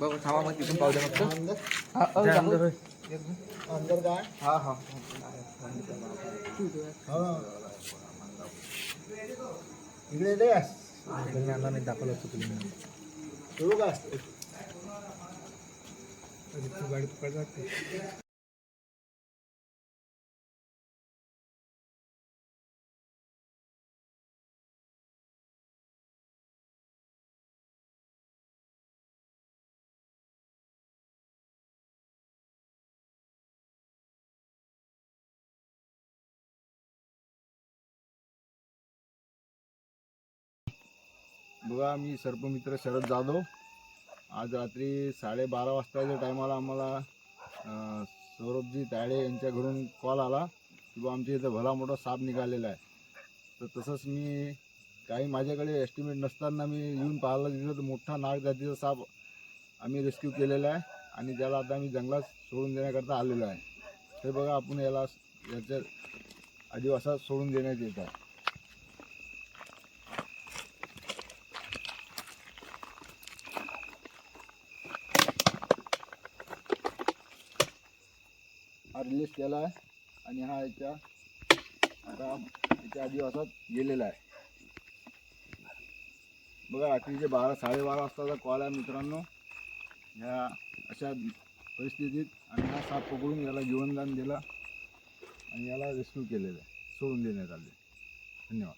बाबा थांबा मग तिथून पाहू द्या फक्त. अंदर. अ, दाखव. अंदर काय हा हा. हा. इकडे दे. दाखवलं चुकलं सुरू का बघा मी सर्पमित्र शरद जाधव. आज रात्री साडेबारा वाजताच्या टायमाला आम्हाला सौरभजी ताळे यांच्या घरून कॉल आला की बा आमच्या इथं भला मोठा साप निघालेला आहे. तर तसंच मी काही माझ्याकडे एस्टिमेट नसताना मी येऊन पाहायला तिथं तर मोठा नाग जातीचा साप आम्ही रेस्क्यू केलेला आहे आणि त्याला आता आम्ही जंगलात सोडून देण्याकरता आलेलो आहे. हे बघा आपण याला याच्या आदिवासात सोडून देण्यात येत आहे. हा रिलीज केला आहे आणि हा याच्या आता याच्या आदिवासात गेलेला आहे. बघा रात्रीचे बारा साडेबारा वाजताचा कॉल आहे मित्रांनो. ह्या अशा परिस्थितीत आणि हा साप पकडून याला जीवनदान दिला आणि याला रेस्क्यू केलेलं आहे. सोडून देण्यात आले धन्यवाद.